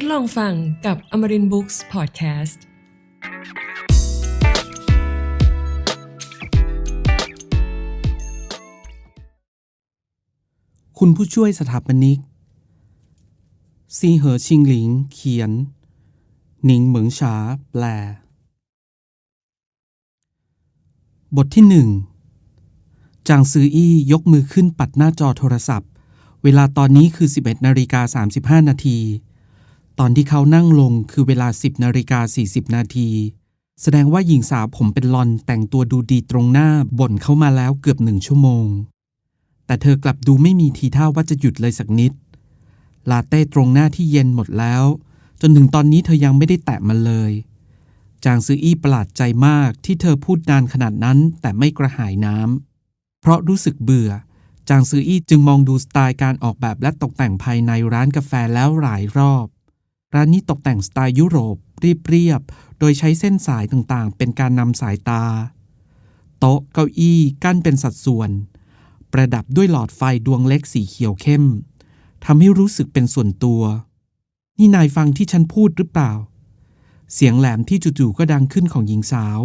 ดลองฟังกับ Amarin Books Podcast คุณผู้ช่วยสถาปนิก ซีเหอชิงหลิงเขียน หนิงเหมิงฉาแปล บทที่หนึ่งจางซืออี้ยกมือขึ้นปัดหน้าจอโทรศัพท์ เวลาตอนนี้คือ 11นาฬิกา35 นาที ตอนที่เขานั่งลงคือเวลา 10นาฬิกา40 นาที แสดงว่าหญิงสาวผมเป็นลอนแต่งตัวดูดีตรงหน้าบ่นเข้ามาแล้วเกือบหนึ่งชั่วโมง แต่เธอกลับดูไม่มีทีท่าว่าจะหยุดเลยสักนิด ลาเต้ตรงหน้าที่เย็นหมดแล้ว จนถึงตอนนี้เธอยังไม่ได้แตะมันเลย จางซืออี้ประหลาดใจมากที่เธอพูดนานขนาดนั้นแต่ไม่กระหายน้ำเพราะรู้สึกเบื่อจางซืออี้จึงมองดูสไตล์การออกแบบและตกแต่งภายในร้านกาแฟแล้วหลายรอบ ร้านนี้ตกแต่งสไตล์ยุโรปเรียบๆ โดยใช้เส้นสายต่างๆ เป็นการนำสายตา โต๊ะเก้าอี้กั้นเป็นสัดส่วน ประดับด้วยหลอดไฟดวงเล็กสีเขียวเข้มทำให้รู้สึกเป็นส่วนตัว นี่นายฟังที่ฉันพูดหรือเปล่า เสียงแหลมที่จู่ๆก็ดังขึ้นของหญิงสาว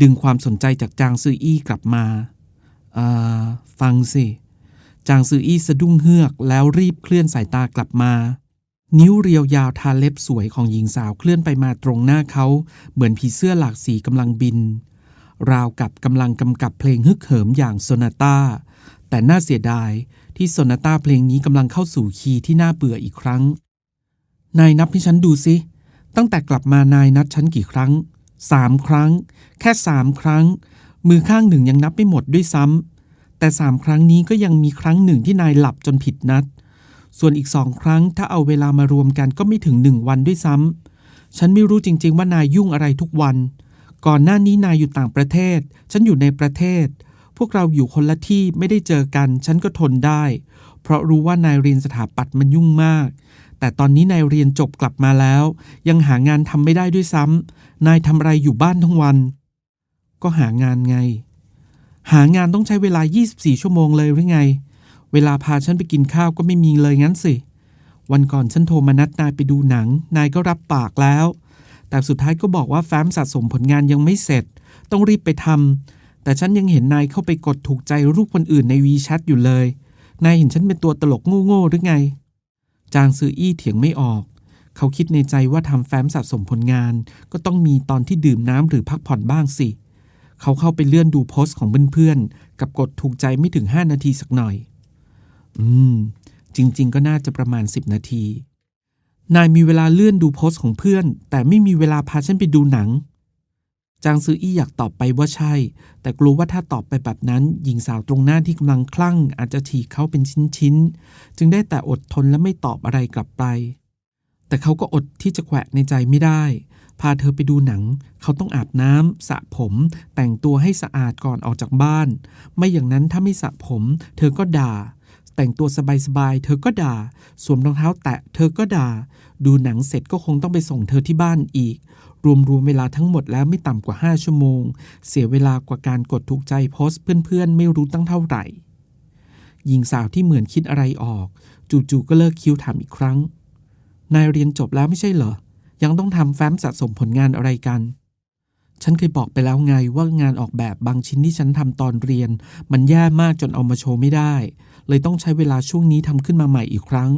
ดึงความสนใจจากจางซืออี้กลับมาอ่าฟังสิ จางซืออี้สะดุ้งเฮือกแล้วรีบเคลื่อนสายตากลับมา นิ้วเรียวยาวทาเล็บสวยของหญิงสาวเคลื่อนไปมาตรงหน้าเขา เหมือนผีเสื้อหลากสีกำลังบิน ราวกับกำลังกำกับเพลงฮึกเหิมอย่างโซนาต้า แต่น่าเสียดายที่โซนาต้าเพลงนี้กำลังเข้าสู่คีย์ที่น่าเบื่ออีกครั้ง นายนับให้ฉันดูสิ ตั้งแต่กลับมานายนัดฉันกี่ครั้งสามครั้ง แค่สามครั้ง มือข้างหนึ่งยังนับไม่หมดด้วยซ้ำแต่สามครั้งนี้ก็ยังมีครั้งหนึ่งที่นายหลับจนผิดนัด ส่วนอีกสองครั้งถ้าเอาเวลามารวมกันก็ไม่ถึงหนึ่งวันด้วยซ้ำ ฉันไม่รู้จริง ๆ ว่านายยุ่งอะไรทุกวัน ก่อนหน้านี้นายอยู่ต่างประเทศ ฉันอยู่ในประเทศ พวกเราอยู่คนละที่ไม่ได้เจอกัน ฉันก็ทนได้ เพราะรู้ว่านายเรียนสถาปัตย์มันยุ่งมาก แต่ตอนนี้นายเรียนจบกลับมาแล้ว ยังหางานทำไม่ได้ด้วยซ้ำนายทำอะไรอยู่บ้านทั้งวัน ก็หางานไง หางานต้องใช้เวลา 24 ชั่วโมงเลยหรือไง เวลาพาฉันไปกินข้าวก็ไม่มีเลยงั้นสิ วันก่อนฉันโทรมานัดนายไปดูหนัง นายก็รับปากแล้ว แต่สุดท้ายก็บอกว่าแฟ้มสะสมผลงานยังไม่เสร็จ ต้องรีบไปทำ แต่ฉันยังเห็นนายเข้าไปกดถูกใจรูปคนอื่นในวีแชทอยู่เลย นายเห็นฉันเป็นตัวตลกโง่ๆหรือไง จางซืออี้เถียงไม่ออก เขาคิดในใจว่าทำแฟ้มสะสมผลงาน ก็ต้องมีตอนที่ดื่มน้ำหรือพักผ่อนบ้างสิเขาเข้าไปเลื่อนดูโพสต์ของเพื่อนๆ กับกดถูกใจไม่ถึง 5 นาทีสักหน่อย อืม จริง ๆ ก็น่าจะประมาณ 10 นาที นายมีเวลาเลื่อนดูโพสต์ของเพื่อน แต่ไม่มีเวลาพาฉันไปดูหนัง จางซืออี้อยากตอบไปว่าใช่ แต่กลัวว่าถ้าตอบไปแบบนั้น หญิงสาวตรงหน้าที่กำลังคลั่ง อาจจะฉีกเขาเป็นชิ้น ๆ จึงได้แต่อดทนและไม่ตอบอะไรกลับไป แต่เขาก็อดที่จะแขวะในใจไม่ได้พาเธอไปดูหนัง เขาต้องอาบน้ำสระผม แต่งตัวให้สะอาดก่อนออกจากบ้าน ไม่อย่างนั้นถ้าไม่สระผม เธอก็ด่า แต่งตัวสบายๆ เธอก็ด่า สวมรองเท้าแตะ เธอก็ด่า ดูหนังเสร็จก็คงต้องไปส่งเธอที่บ้านอีก รวมๆเวลาทั้งหมดแล้วไม่ต่ำกว่า 5 ชั่วโมง เสียเวลากว่าการกดถูกใจโพสต์เพื่อนๆ ไม่รู้ตั้งเท่าไหร่ หญิงสาวที่เหมือนคิดอะไรออก จู่ๆก็เลิกคิ้วถามอีกครั้ง นายเรียนจบแล้วไม่ใช่เหรอ ยังต้องทำแฟ้มสะสมผลงานอะไรกันฉันเคยบอกไปแล้วไงว่างานออกแบบบางชิ้นที่ฉันทำตอนเรียน มันแย่มากจนเอามาโชว์ไม่ได้ เลยต้องใช้เวลาช่วงนี้ทำขึ้นมาใหม่อีกครั้ง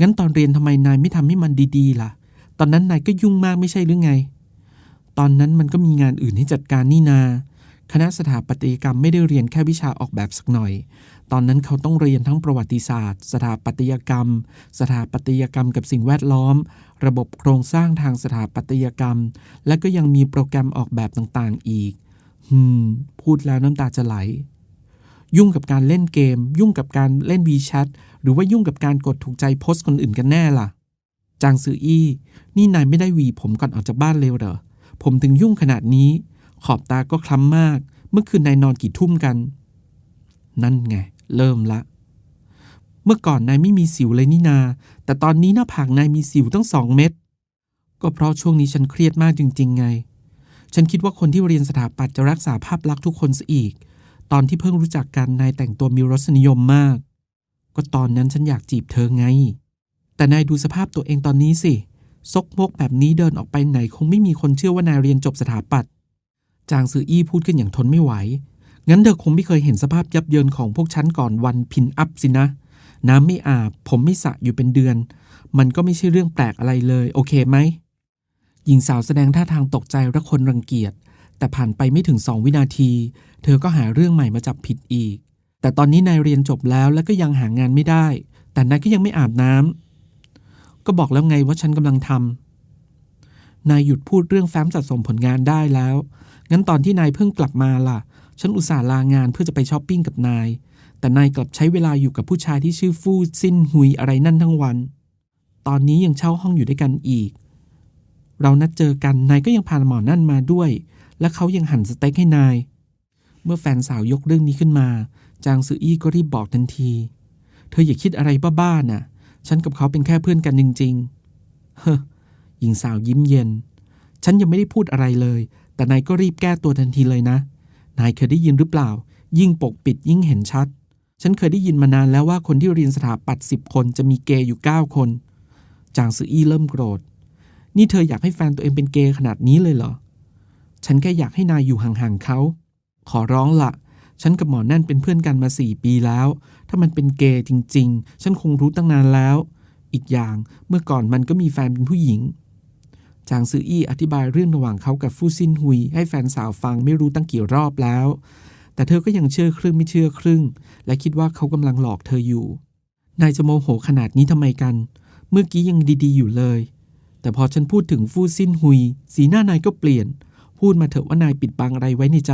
งั้นตอนเรียนทำไมนายไม่ทำให้มันดีๆ ล่ะ ตอนนั้นนายก็ยุ่งมากไม่ใช่หรือไง ตอนนั้นมันก็มีงานอื่นให้จัดการนี่นา คณะสถาปัตยกรรมไม่ได้เรียนแค่วิชาออกแบบสักหน่อย ตอนนั้นเขาต้องเรียนทั้งประวัติศาสตร์ สถาปัตยกรรม สถาปัตยกรรมกับสิ่งแวดล้อม ระบบโครงสร้างทางสถาปัตยกรรม และก็ยังมีโปรแกรมออกแบบต่างๆ อีกฮึมพูดแล้วน้ำตาจะไหล ยุ่งกับการเล่นเกม ยุ่งกับการเล่น WeChat หรือว่ายุ่งกับการกดถูกใจโพสต์คนอื่นกันแน่ล่ะ จางซืออี้ นี่นายไม่ได้วีผมก่อนออกจากบ้านเร็วเหรอ ผมถึงยุ่งขนาดนี้ ขอบตาก็คล้ำมาก เมื่อคืนนายนอนกี่ทุ่มกัน นั่นไง เริ่มละ เมื่อก่อนนายไม่มีสิวเลยนี่นา แต่ตอนนี้หน้าผากนายมีสิวตั้งสองเม็ด ก็เพราะช่วงนี้ฉันเครียดมากจริง ๆ ไง ฉันคิดว่าคนที่เรียนสถาปัตย์จะรักษาภาพลักษณ์ทุกคนซะอีก ตอนที่เพิ่งรู้จักกันนายแต่งตัวมีรสนิยมมาก ก็ตอนนั้นฉันอยากจีบเธอไง แต่นายดูสภาพตัวเองตอนนี้สิซกมกแบบนี้เดินออกไปไหนคงไม่มีคนเชื่อว่านายเรียนจบสถาปัตย์จางซืออี้พูดขึ้นอย่างทนไม่ไหว งั้นเธอคงไม่เคยเห็นสภาพยับเยินของพวกฉันก่อนวันพินอัพสินะ น้ำไม่อาบ ผมไม่สระอยู่เป็นเดือน มันก็ไม่ใช่เรื่องแปลกอะไรเลย โอเคไหมหญิงสาวแสดงท่าทางตกใจและคนรังเกียจ แต่ผ่านไปไม่ถึงสองวินาที เธอก็หาเรื่องใหม่มาจับผิดอีก แต่ตอนนี้นายเรียนจบแล้วและก็ยังหางานไม่ได้ แต่นายก็ยังไม่อาบน้ำก็บอกแล้วไงว่าฉันกำลังทำนายหยุดพูดเรื่องแฟ้มสะสมผลงานได้แล้ว งั้นตอนที่นายเพิ่งกลับมาล่ะ ฉันอุตส่าห์ลางานเพื่อจะไปช้อปปิ้งกับนาย แต่นายกลับใช้เวลาอยู่กับผู้ชายที่ชื่อฟู่ซินหุยอะไรนั่นทั้งวัน ตอนนี้ยังเช่าห้องอยู่ด้วยกันอีก เรานัดเจอกันนายก็ยังพาหมอนั่นมาด้วย และเขายังหั่นสเต็กให้นาย เมื่อแฟนสาวยกเรื่องนี้ขึ้นมา จางซืออี้ก็รีบบอกทันที เธออย่าคิดอะไรบ้าๆน่ะ ฉันกับเขาเป็นแค่เพื่อนกันจริงๆ เฮ้อหญิงสาวยิ้มเย็น ฉันยังไม่ได้พูดอะไรเลย แต่นายก็รีบแก้ตัวทันทีเลยนะ นายเคยได้ยินหรือเปล่า ยิ่งปกปิดยิ่งเห็นชัด ฉันเคยได้ยินมานานแล้วว่าคนที่เรียนสถาปัตย์สิบคนจะมีเกย์อยู่เก้าคน จางซืออี้เริ่มโกรธ นี่เธออยากให้แฟนตัวเองเป็นเกย์ขนาดนี้เลยเหรอ ฉันแค่อยากให้นายอยู่ห่างๆเขา ขอร้องละ ฉันกับหมอนั่นเป็นเพื่อนกันมาสี่ปีแล้ว ถ้ามันเป็นเกย์จริง ๆ ฉันคงรู้ตั้งนานแล้ว อีกอย่างเมื่อก่อนมันก็มีแฟนเป็นผู้หญิง จางซืออี้อธิบายเรื่องระหว่างเขากับฟู่ซินหุย ให้แฟนสาวฟังไม่รู้ตั้งกี่รอบแล้ว แต่เธอก็ยังเชื่อครึ่งไม่เชื่อครึ่ง และคิดว่าเขากำลังหลอกเธออยู่ นายจะโมโหขนาดนี้ทำไมกัน เมื่อกี้ยังดีๆ อยู่เลย แต่พอฉันพูดถึงฟู่ซินหุย สีหน้านายก็เปลี่ยน พูดมาเถอะว่านายปิดบังอะไรไว้ในใจ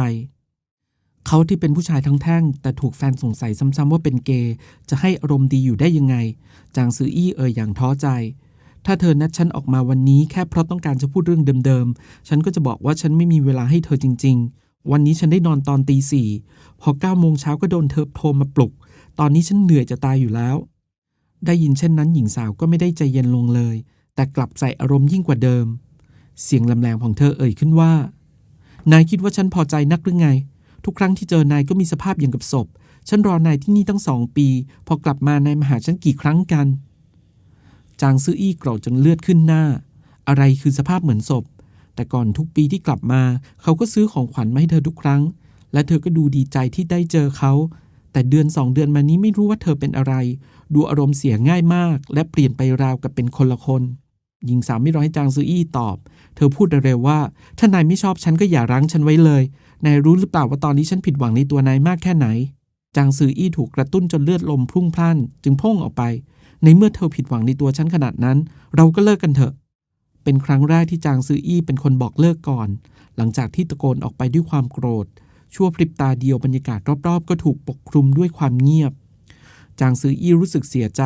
เขาที่เป็นผู้ชายทั้งแท่ง แต่ถูกแฟนสงสัยซ้ำๆว่าเป็นเกย์จะให้อารมณ์ดีอยู่ได้ยังไง จางซืออี้เอ่ยอย่างท้อใจ ถ้าเธอนัดฉันออกมาวันนี้แค่เพราะต้องการจะพูดเรื่องเดิมๆ ฉันก็จะบอกว่าฉันไม่มีเวลาให้เธอจริง ๆ วันนี้ฉันได้นอนตอนตีสี่พอเก้าโมงเช้าก็โดนเธอโทรมาปลุก ตอนนี้ฉันเหนื่อยจะตายอยู่แล้ว ได้ยินเช่นนั้นหญิงสาวก็ไม่ได้ใจเย็นลงเลยแต่กลับใส่อารมณ์ยิ่งกว่าเดิม เสียงลำแรงของเธอเอ่ยขึ้นว่า นายคิดว่าฉันพอใจนักหรือไง ทุกครั้งที่เจอนายก็มีสภาพอย่างกับศพ ฉันรอนายที่นี่ตั้งสองปี พอกลับมานายมาหาฉันกี่ครั้งกัน จางซื่ออี้โกรธจนเลือดขึ้นหน้า อะไรคือสภาพเหมือนศพ แต่ก่อนทุกปีที่กลับมา เขาก็ซื้อของขวัญมาให้เธอทุกครั้ง และเธอก็ดูดีใจที่ได้เจอเขา แต่เดือนสองเดือนมานี้ไม่รู้ว่าเธอเป็นอะไร ดูอารมณ์เสียง่ายมาก และเปลี่ยนไปราวกับเป็นคนละคน หญิงสาวไม่รอให้จางซืออี้ตอบ เธอพูดเร็วๆว่า ถ้านายไม่ชอบฉันก็อย่ารั้งฉันไว้เลย นายรู้หรือเปล่าว่าตอนนี้ฉันผิดหวังในตัวนายมากแค่ไหน จางซืออี้ถูกกระตุ้นจนเลือดลมพุ่งพล่าน จึงพุ่งออกไป ในเมื่อเธอผิดหวังในตัวฉันขนาดนั้น เราก็เลิกกันเถอะ เป็นครั้งแรกที่จางซืออี้เป็นคนบอกเลิกก่อน หลังจากที่ตะโกนออกไปด้วยความโกรธ ชั่วพริบตาเดียวบรรยากาศรอบๆ ก็ถูกปกคลุมด้วยความเงียบ จางซืออี้รู้สึกเสียใจ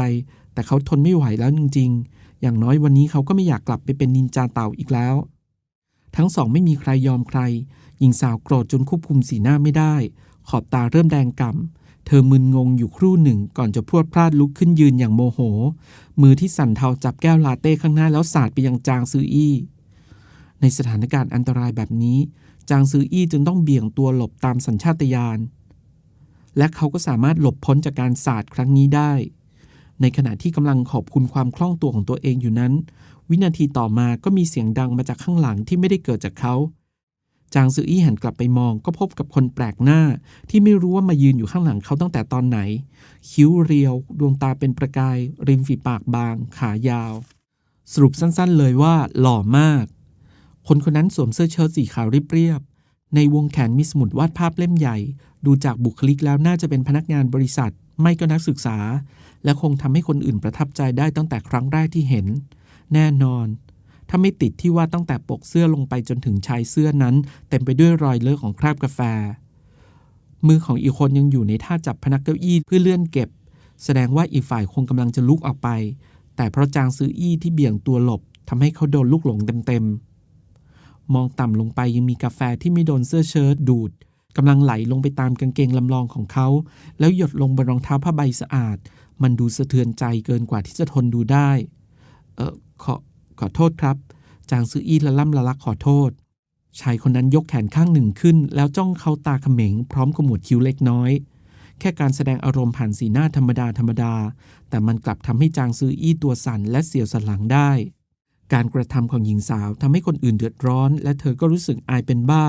แต่เขาทนไม่ไหวแล้วจริงๆ อย่างน้อยวันนี้เขาก็ไม่อยากกลับไปเป็นนินจาเต่าอีกแล้ว ทั้งสองไม่มีใครยอมใคร หญิงสาวโกรธจนควบคุมสีหน้าไม่ได้ ขอบตาเริ่มแดงก่ำเธอมึนงงอยู่ครู่หนึ่งก่อนจะพรวดพลาดลุกขึ้นยืนอย่างโมโห มือที่สั่นเทาจับแก้วลาเต้ข้างหน้าแล้วสาดไปยังจางซืออี้ ในสถานการณ์อันตรายแบบนี้ จางซืออี้จึงต้องเบี่ยงตัวหลบตามสัญชาตญาณและเขาก็สามารถหลบพ้นจากการสาดครั้งนี้ได้ ในขณะที่กำลังขอบคุณความคล่องตัวของตัวเองอยู่นั้น วินาทีต่อมาก็มีเสียงดังมาจากข้างหลังที่ไม่ได้เกิดจากเขา จางซืออี้หันกลับไปมองก็พบกับคนแปลกหน้า ที่ไม่รู้ว่ามายืนอยู่ข้างหลังเขาตั้งแต่ตอนไหน คิ้วเรียว ดวงตาเป็นประกาย ริมฝีปากบาง ขายาว สรุปสั้นๆ เลยว่า หล่อมาก คนคนนั้นสวมเสื้อเชิ้ตสีขาวเรียบๆในวงแขนมีสมุดวาดภาพเล่มใหญ่ ดูจากบุคลิกแล้วน่าจะเป็นพนักงานบริษัท ไม่ก็นักศึกษา และคงทำให้คนอื่นประทับใจได้ตั้งแต่ครั้งแรกที่เห็น แน่นอน ถ้าไม่ติดที่ว่าตั้งแต่ปกเสื้อลงไปจนถึงชายเสื้อนั้น เต็มไปด้วยรอยเลอะของคราบกาแฟ มือของอีกคนยังอยู่ในท่าจับพนักเก้าอี้เพื่อเลื่อนเก็บ แสดงว่าอีกฝ่ายคงกำลังจะลุกออกไป แต่เพราะจางซื้ออี้ที่เบี่ยงตัวหลบทำให้เขาโดนลูกหลงเต็มๆมองต่ำลงไปยังมีกาแฟที่ไม่โดนเสื้อเชิ้ตดูดกำลังไหลลงไปตามกางเกงลำลองของเขา แล้วหยดลงบนรองเท้าผ้าใบสะอาด มันดูสะเทือนใจเกินกว่าที่จะทนดูได้ เออขอขอโทษครับ จางซืออี้ละล่ำละลักขอโทษ ชายคนนั้นยกแขนข้างหนึ่งขึ้น แล้วจ้องเขาตาเขม็งพร้อมกับหมวดคิ้วเล็กน้อย แค่การแสดงอารมณ์ผ่านสีหน้าธรรมดาธรรมดา แต่มันกลับทำให้จางซืออี้ตัวสั่นและเสียวสันหลังได้ การกระทำของหญิงสาวทำให้คนอื่นเดือดร้อน และเธอก็รู้สึกอายเป็นบ้า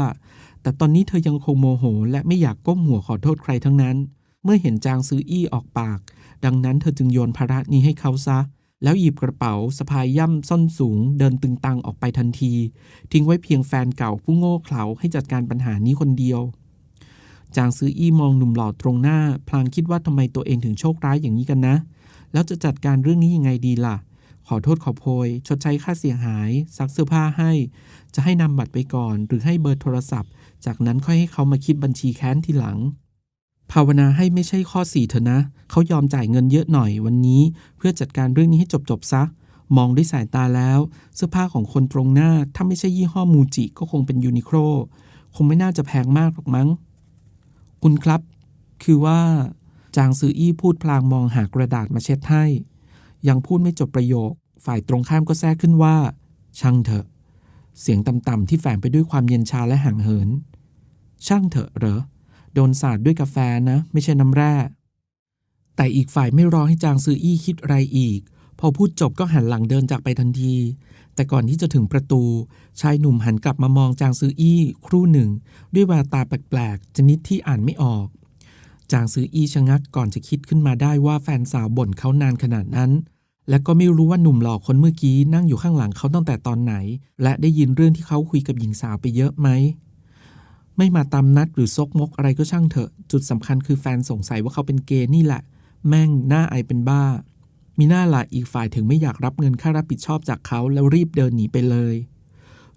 แต่ตอนนี้เธอยังคงโมโห และไม่อยากก้มหัวขอโทษใครทั้งนั้น เมื่อเห็นจางซืออี้ออกปาก ดังนั้นเธอจึงโยนภาระนี้ให้เขาซะ แล้วหยิบกระเป๋าสะพายย่ำส้นสูง เดินตึงตังออกไปทันที ทิ้งไว้เพียงแฟนเก่าผู้โง่เขลาให้จัดการปัญหานี้คนเดียว จางซื้ออี้มองหนุ่มหล่อตรงหน้า พลางคิดว่าทำไมตัวเองถึงโชคร้ายอย่างนี้กันนะ แล้วจะจัดการเรื่องนี้ยังไงดีล่ะ ขอโทษขอโพย ชดใช้ค่าเสียหาย ซักเสื้อผ้าให้ จะให้นำบัตรไปก่อน หรือให้เบอร์โทรศัพท์ จากนั้นค่อยให้เขามาคิดบัญชีแค้นทีหลัง ภาวนาให้ไม่ใช่ข้อสี่เถอะนะ เขายอมจ่ายเงินเยอะหน่อยวันนี้ เพื่อจัดการเรื่องนี้ให้จบๆซะ มองด้วยสายตาแล้ว เสื้อผ้าของคนตรงหน้า ถ้าไม่ใช่ยี่ห้อมูจิก็คงเป็นยูนิโคลคงไม่น่าจะแพงมากหรอกมั้ง คุณครับ คือว่า จางซืออี้พูดพลางมองหากระดาษมาเช็ดให้ ยังพูดไม่จบประโยค ฝ่ายตรงข้ามก็แทรกขึ้นว่า ช่างเถอะ เสียงต่ำๆที่แฝงไปด้วยความเย็นชาและห่างเหิน ช่างเถอะเหรอ โดนสาดด้วยกาแฟนะ ไม่ใช่น้ำแร่ แต่อีกฝ่ายไม่รอให้จางซืออี้คิดอะไรอีก พอพูดจบก็หันหลังเดินจากไปทันที แต่ก่อนที่จะถึงประตู ชายหนุ่มหันกลับมามองจางซืออี้ครู่หนึ่ง ด้วยแววตาแปลกๆชนิดที่อ่านไม่ออก จางซืออี้ชะงักก่อนจะคิดขึ้นมาได้ว่าแฟนสาวบ่นเขานานขนาดนั้นและก็ไม่รู้ว่าหนุ่มหล่อคนเมื่อกี้นั่งอยู่ข้างหลังเขาตั้งแต่ตอนไหน และได้ยินเรื่องที่เขาคุยกับหญิงสาวไปเยอะไหม ไม่มาตามนัดหรือซกมกอะไรก็ช่างเถอะ จุดสำคัญคือแฟนสงสัยว่าเขาเป็นเกย์นี่แหละ แม่งหน้าไอเป็นบ้า มีหน้าละอีกฝ่ายถึงไม่อยากรับเงินค่ารับผิดชอบจากเขาแล้วรีบเดินหนีไปเลย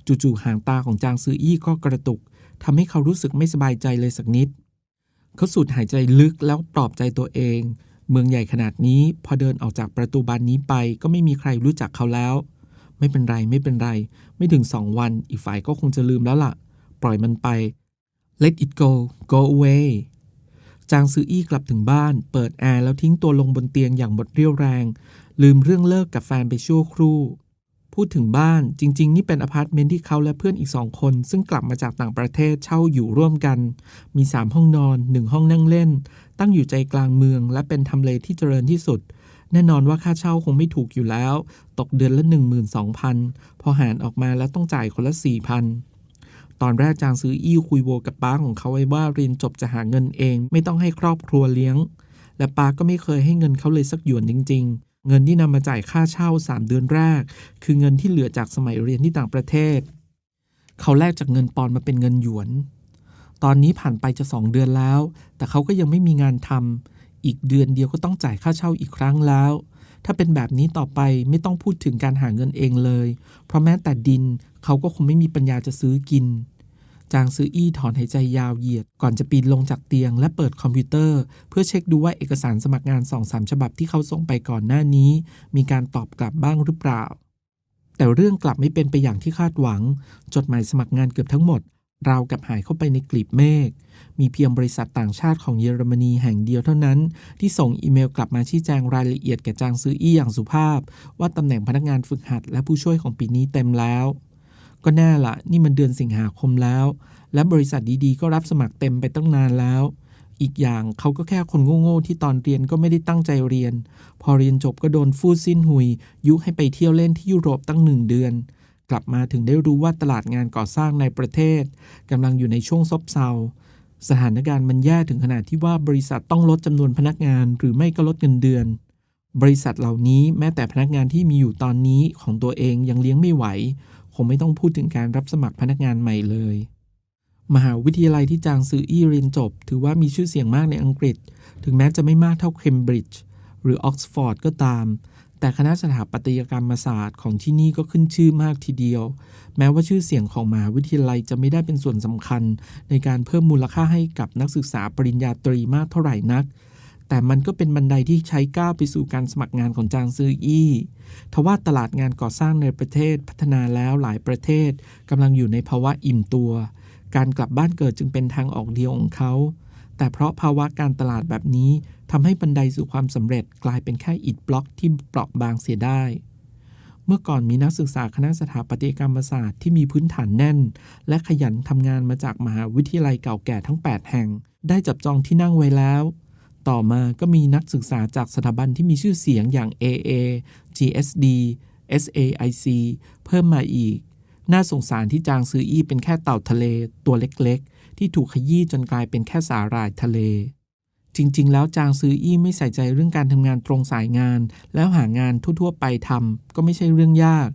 จู่ๆหางตาของจางซืออี้ก็กระตุกทำให้เขารู้สึกไม่สบายใจเลยสักนิด เขาสูดหายใจลึกแล้วปลอบใจตัวเอง เมืองใหญ่ขนาดนี้ พอเดินออกจากประตูบานนี้ไปก็ไม่มีใครรู้จักเขาแล้ว ไม่เป็นไรไม่เป็นไร ไม่ถึงสองวัน อีกฝ่ายก็คงจะลืมแล้วล่ะ ปล่อยมันไป let it go go away จางซืออี้กลับถึงบ้าน เปิดแอร์แล้วทิ้งตัวลงบนเตียงอย่างหมดเรี่ยวแรง ลืมเรื่องเลิกกับแฟนไปชั่วครู่ พูดถึงบ้านจริง ๆ นี่เป็นอพาร์ตเมนต์ที่เขาและเพื่อนอีกสองคน ซึ่งกลับมาจากต่างประเทศเช่าอยู่ร่วมกัน มีสามห้องนอนหนึ่งห้องนั่งเล่น ตั้งอยู่ใจกลางเมือง และเป็นทำเลที่เจริญที่สุด แน่นอนว่าค่าเช่าคงไม่ถูกอยู่แล้ว ตกเดือนละ 12,000พอหารออกมาแล้วต้องจ่ายคนละ4,000 ตอนแรกจางซื้ออี้คุยโวกับป้าของเขาไว้ว่าเรียนจบจะหาเงินเอง ไม่ต้องให้ครอบครัวเลี้ยง และป้าก็ไม่เคยให้เงินเขาเลยสักหยวนจริง ๆ เงินที่นำมาจ่ายค่าเช่า 3 เดือนแรก คือเงินที่เหลือจากสมัยเรียนที่ต่างประเทศ เขาแลกจากเงินปอนมาเป็นเงินหยวน ตอนนี้ผ่านไปจะสองเดือนแล้ว แต่เขาก็ยังไม่มีงานทำอีกเดือนเดียวก็ต้องจ่ายค่าเช่าอีกครั้งแล้วถ้าเป็นแบบนี้ต่อไปไม่ต้องพูดถึงการหาเงินเองเลย เพราะแม้แต่ดินเขาก็คงไม่มีปัญญาจะซื้อกิน จางซื้ออี้ถอนหายใจยาวเหยียด ก่อนจะปีนลงจากเตียง และเปิดคอมพิวเตอร์ เพื่อเช็คดูว่าเอกสารสมัครงานสองสามฉบับที่เขาส่งไปก่อนหน้านี้ มีการตอบกลับบ้างหรือเปล่า แต่เรื่องกลับไม่เป็นไปอย่างที่คาดหวัง จดหมายสมัครงานเกือบทั้งหมดราวกับหายเข้าไปในกลีบเมฆ มีเพียงบริษัทต่างชาติของเยอรมนีแห่งเดียวเท่านั้น ที่ส่งอีเมลกลับมาชี้แจงรายละเอียดแก่จางซืออี้อย่างสุภาพ ว่าตำแหน่งพนักงานฝึกหัดและผู้ช่วยของปีนี้เต็มแล้ว ก็แน่ละนี่มันเดือนสิงหาคมแล้ว และบริษัทดีๆ ก็รับสมัครเต็มไปตั้งนานแล้ว อีกอย่างเขาก็แค่คนโง่ๆที่ตอนเรียนก็ไม่ได้ตั้งใจเรียน พอเรียนจบก็โดนฟูดสิ้นหุย ยุให้ไปเที่ยวเล่นที่ยุโรปตั้งหนึ่งเดือน กลับมาถึงได้รู้ว่าตลาดงานก่อสร้างในประเทศกำลังอยู่ในช่วงซบเซาสถานการณ์มันแย่ถึงขนาดที่ว่าบริษัทต้องลดจำนวนพนักงานหรือไม่ก็ลดเงินเดือน บริษัทเหล่านี้แม้แต่พนักงานที่มีอยู่ตอนนี้ของตัวเองยังเลี้ยงไม่ไหว คงไม่ต้องพูดถึงการรับสมัครพนักงานใหม่เลย มหาวิทยาลัยที่จางซืออี้เรียนจบ ถือว่ามีชื่อเสียงมากในอังกฤษ ถึงแม้จะไม่มากเท่าเคมบริดจ์หรือออกซฟอร์ดก็ตาม แต่คณะสถาปัตยกรรมศาสตร์ของที่นี่ก็ขึ้นชื่อมากทีเดียว แม้ว่าชื่อเสียงของมหาวิทยาลัยจะไม่ได้เป็นส่วนสำคัญ ในการเพิ่มมูลค่าให้กับนักศึกษาปริญญาตรีมากเท่าไหร่นัก แต่มันก็เป็นบันไดที่ใช้ก้าวไปสู่การสมัครงานของจางซืออี้ทว่าตลาดงานก่อสร้างในประเทศพัฒนาแล้วหลายประเทศกำลังอยู่ในภาวะอิ่มตัว การกลับบ้านเกิดจึงเป็นทางออกเดียวของเขา แต่เพราะภาวะการตลาดแบบนี้ทำให้บันไดสู่ความสำเร็จกลายเป็นแค่อิฐบล็อกที่เปราะบางเสียได้เมื่อก่อนมีนักศึกษาคณะสถาปัตยกรรมศาสตร์ที่มีพื้นฐานแน่น และขยันทำงานมาจากมหาวิทยาลัยเก่าแก่ทั้ง 8 แห่ง ได้จับจองที่นั่งไว้แล้ว ต่อมาก็มีนักศึกษาจากสถาบันที่มีชื่อเสียงอย่าง AA GSD SAIC เพิ่มมาอีก น่าสงสารที่จางซืออี้เป็นแค่เต่าทะเล ตัวเล็กๆ ที่ถูกขยี้จนกลายเป็นแค่สาหร่ายทะเล จริงๆ แล้วจางซืออี้ไม่ใส่ใจเรื่องการทำงานตรงสายงาน แล้วหางานทั่วๆ ไปทำก็ไม่ใช่เรื่องยาก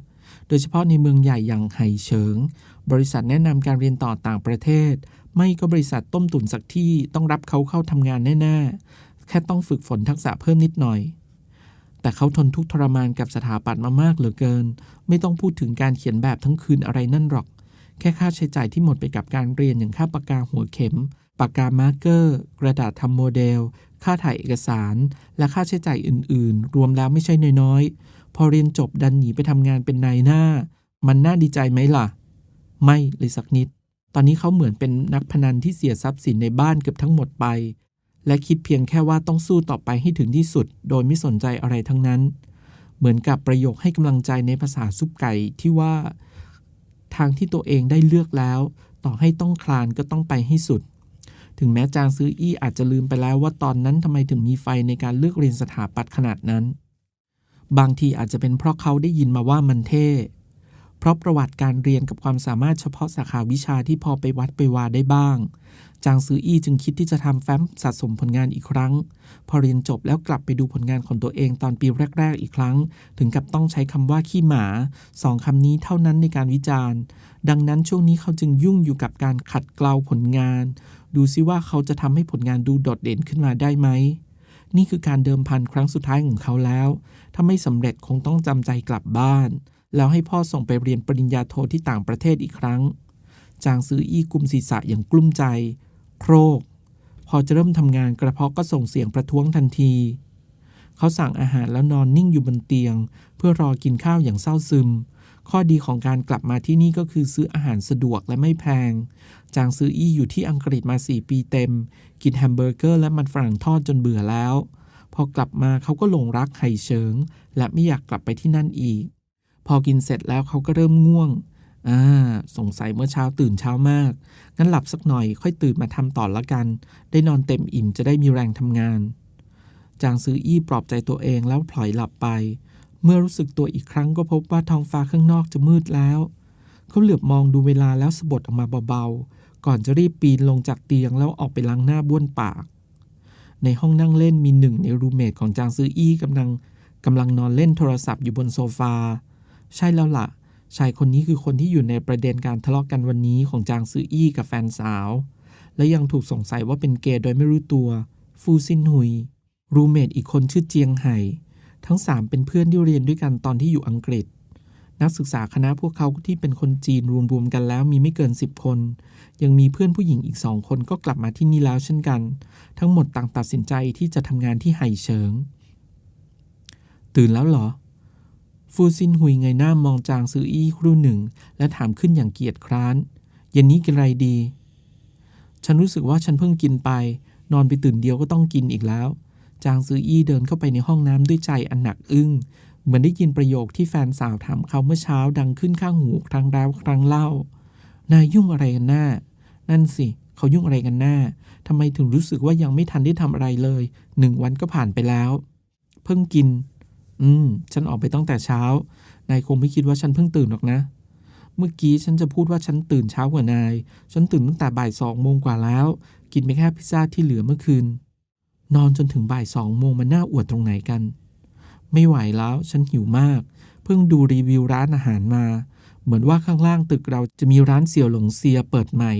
โดยเฉพาะในเมืองใหญ่อย่างไห่เฉิง บริษัทแนะนำการเรียนต่อต่างประเทศ ไม่ก็บริษัทต้มตุ๋นสักที่ต้องรับเขาเข้าทำงานแน่ๆ แค่ต้องฝึกฝนทักษะเพิ่มนิดหน่อย แต่เขาทนทุกทรมานกับสถาปัตย์มามากเหลือเกิน ไม่ต้องพูดถึงการเขียนแบบทั้งคืนอะไรนั่นหรอก แค่ค่าใช้จ่ายที่หมดไปกับการเรียนอย่างค่าปากกาหัวเข็ม ปากกามาร์กเกอร์ กระดาษทำโมเดล ค่าถ่ายเอกสาร และค่าใช้จ่ายอื่น ๆ รวมแล้วไม่ใช่น้อยๆ พอเรียนจบดันหนีไปทำงานเป็นนายหน้า มันน่าดีใจไหมล่ะ ไม่เลยสักนิด อนนี้เขาเหมือนเป็นนักพนันที่เสียทรัพย์สินในบ้านเกือบทั้งหมดไป และคิดเพียงแค่ว่าต้องสู้ต่อไปให้ถึงที่สุด โดยไม่สนใจอะไรทั้งนั้น เหมือนกับประโยคให้กำลังใจในภาษาซุปไก่ที่ว่า ทางที่ตัวเองได้เลือกแล้ว ต่อให้ต้องคลานก็ต้องไปให้สุด ถึงแม้จางซื้ออี้อาจจะลืมไปแล้วว่าตอนนั้นทำไมถึงมีไฟในการเลือกเรียนสถาปัตย์ขนาดนั้น บางทีอาจจะเป็นเพราะเขาได้ยินมาว่ามันเท่ เพราะประวัติการเรียนกับความสามารถเฉพาะสาขาวิชาที่พอไปวัดไปวาได้บ้าง จางซืออี้จึงคิดที่จะทำแฟ้มสะสมผลงานอีกครั้ง พอเรียนจบแล้วกลับไปดูผลงานของตัวเองตอนปีแรก ๆ อีกครั้ง ถึงกับต้องใช้คำว่าขี้หมาสองคำนี้เท่านั้นในการวิจารณ์ ดังนั้นช่วงนี้เขาจึงยุ่งอยู่กับการขัดเกลาผลงาน ดูซิว่าเขาจะทำให้ผลงานดูโดดเด่นขึ้นมาได้ไหมนี่คือการเดิมพันครั้งสุดท้ายของเขาแล้ว ถ้าไม่สำเร็จคงต้องจำใจกลับบ้าน แล้วให้พ่อส่งไปเรียนปริญญาโทที่ต่างประเทศอีกครั้ง จางซื้ออี้กุมศีรษะอย่างกลุ้มใจ โครก พอจะเริ่มทำงานกระเพาะก็ส่งเสียงประท้วงทันที เขาสั่งอาหารแล้วนอนนิ่งอยู่บนเตียง เพื่อรอกินข้าวอย่างเศร้าซึม ข้อดีของการกลับมาที่นี่ก็คือซื้ออาหารสะดวกและไม่แพง จางซื้ออี้อยู่ที่อังกฤษมา 4 ปีเต็ม กินแฮมเบอร์เกอร์และมันฝรั่งทอดจนเบื่อแล้ว พอกลับมาเขาก็หลงรักไห่เฉิง และไม่อยากกลับไปที่นั่นอีก พอกินเสร็จแล้วเขาก็เริ่มง่วงอ่าสงสัยเมื่อเช้าตื่นเช้ามาก งั้นหลับสักหน่อยค่อยตื่นมาทำต่อละกัน ได้นอนเต็มอิ่มจะได้มีแรงทำงาน จางซื้ออี้ปลอบใจตัวเองแล้วพลอยหลับไป เมื่อรู้สึกตัวอีกครั้งก็พบว่าท้องฟ้าข้างนอกจะมืดแล้ว เขาเหลือบมองดูเวลาแล้วสะบดออกมาเบาๆ ก่อนจะรีบปีนลงจากเตียงแล้วออกไปล้างหน้าบ้วนปาก ในห้องนั่งเล่นมีหนึ่งในรูเมทของจางซื้ออี้กำลังกำลังนอนเล่นโทรศัพท์อยู่บนโซฟา ใช่แล้วล่ะ ชายคนนี้คือคนที่อยู่ในประเด็นการทะเลาะกันวันนี้ของจางซืออี้กับแฟนสาว และยังถูกสงสัยว่าเป็นเกย์โดยไม่รู้ตัว ฟูซินหุย รูเมทอีกคนชื่อเจียงไห่ ทั้งสามเป็นเพื่อนที่เรียนด้วยกันตอนที่อยู่อังกฤษ นักศึกษาคณะพวกเขาที่เป็นคนจีนรวมๆกันแล้วมีไม่เกิน 10 คน ยังมีเพื่อนผู้หญิงอีกสองคนก็กลับมาที่นี่แล้วเช่นกัน ทั้งหมดต่างตัดสินใจที่จะทำงานที่ไห่เฉิง ตื่นแล้วเหรอ ฟูซินหุยเงหน้ามองจางซืออี้ครู่หนึ่ง และถามขึ้นอย่างเกียจคร้าน เย็นนี้กินอะไรดี ฉันรู้สึกว่าฉันเพิ่งกินไป นอนไปตื่นเดียวก็ต้องกินอีกแล้ว จางซืออี้เดินเข้าไปในห้องน้ำด้วยใจอันหนักอึ้งเหมือนได้ยินประโยคที่แฟนสาวถามเขาเมื่อเช้าดังขึ้นข้างหูครั้งแล้วครั้งเล่า นายยุ่งอะไรกันแน่นั่นสิ เขายุ่งอะไรกันแน่ทำไมถึงรู้สึกว่ายังไม่ทันได้ทำอะไรเลย หนึ่งวันก็ผ่านไปแล้ว เพิ่งกิน อืม ฉันออกไปตั้งแต่เช้า นายคงไม่คิดว่าฉันเพิ่งตื่นหรอกนะ เมื่อกี้ฉันจะพูดว่าฉันตื่นเช้ากว่านาย ฉันตื่นตั้งแต่บ่ายสองโมงกว่าแล้ว กินไปแค่พิซซ่าที่เหลือเมื่อคืน นอนจนถึงบ่ายสองโมงมันน่าอวดตรงไหนกัน ไม่ไหวแล้ว ฉันหิวมาก เพิ่งดูรีวิวร้านอาหารมา เหมือนว่าข้างล่างตึกเราจะมีร้านเสี่ยวหลงเซียเปิดใหม่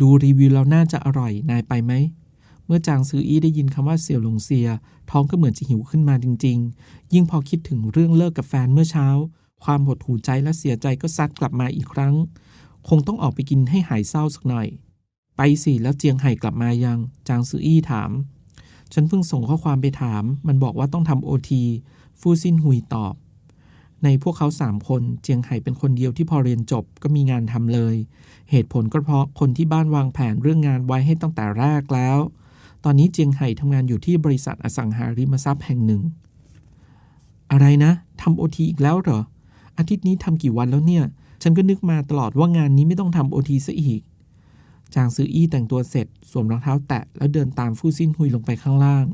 ดูรีวิวแล้วน่าจะอร่อย นายไปไหม เมื่อจางซืออี้ได้ยินคำว่าเสี่ยวหลงเซีย ท้องก็เหมือนจะหิวขึ้นมาจริง ๆ ยิ่งพอคิดถึงเรื่องเลิกกับแฟนเมื่อเช้า ความหดหู่ใจและเสียใจก็ซัดกลับมาอีกครั้ง คงต้องออกไปกินให้หายเศร้าสักหน่อย ไปสิแล้วเจียงไห่กลับมายัง จางซืออี้ถาม ฉันเพิ่งส่งข้อความไปถาม มันบอกว่าต้องทำโอทีฟูซินหุยตอบ ในพวกเขาสามคนเจียงไห่เป็นคนเดียวที่พอเรียนจบก็มีงานทำเลย เหตุผลก็เพราะคนที่บ้านวางแผนเรื่องงานไว้ให้ตั้งแต่แรกแล้ว ตอนนี้เจียงไห่ทำงานอยู่ที่บริษัทอสังหาริมทรัพย์แห่งหนึ่ง อะไรนะทำโอทีอีกแล้วเหรอ อาทิตย์นี้ทำกี่วันแล้วเนี่ย ฉันก็นึกมาตลอดว่างานนี้ไม่ต้องทำโอทีซะอีก จางซืออี้แต่งตัวเสร็จ สวมรองเท้าแตะแล้วเดินตามฟู่ซินหุยลงไปข้างล่าง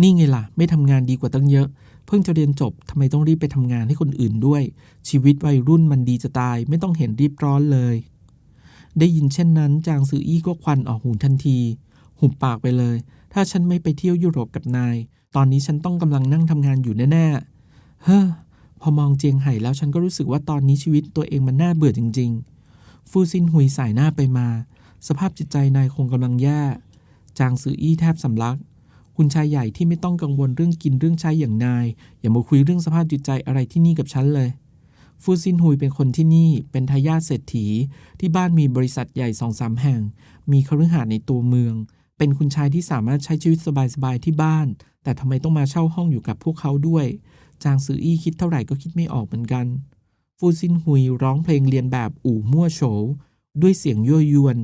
นี่ไงล่ะ ไม่ทำงานดีกว่าตั้งเยอะ เพิ่งจะเรียนจบทำไมต้องรีบไปทำงานให้คนอื่นด้วย ชีวิตวัยรุ่นมันดีจะตาย ไม่ต้องเห็นรีบร้อนเลย ได้ยินเช่นนั้น จางซืออี้ก็ควันออกหูทันที หุบปากไปเลย ถ้าฉันไม่ไปเที่ยวยุโรปกับนาย ตอนนี้ฉันต้องกำลังนั่งทำงานอยู่แน่ๆ เฮ้อ พอมองเจียงไห่แล้วฉันก็รู้สึกว่าตอนนี้ชีวิตตัวเองมันน่าเบื่อจริง ๆ ฟูซินหุยสายหน้าไปมา สภาพจิตใจนายคงกำลังแย่ จางซืออี้แทบสำลัก คุณชายใหญ่ที่ไม่ต้องกังวลเรื่องกินเรื่องใช้อย่างนาย อย่ามาคุยเรื่องสภาพจิตใจอะไรที่นี่กับฉันเลยฟูซินหุยเป็นคนที่นี่ เป็นทายาทเศรษฐี ที่บ้านมีบริษัทใหญ่สองสามแห่ง มีคฤหาสน์ในตัวเมือง เป็นคุณชายที่สามารถใช้ชีวิตสบายๆที่บ้าน แต่ทำไมต้องมาเช่าห้องอยู่กับพวกเขาด้วย จางซืออี้คิดเท่าไหร่ก็คิดไม่ออกเหมือนกัน ฟูซินหุยร้องเพลงเรียนแบบอู่มั่วโฉวด้วยเสียงยั่วยวน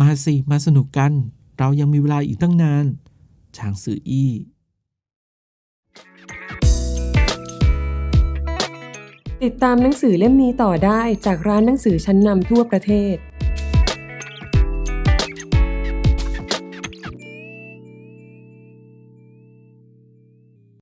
มาสิมาสนุกกัน เรายังมีเวลาอีกตั้งนาน จางซืออี้ติดตามหนังสือเล่มนี้ต่อได้จากร้านหนังสือชั้นนำทั่วประเทศ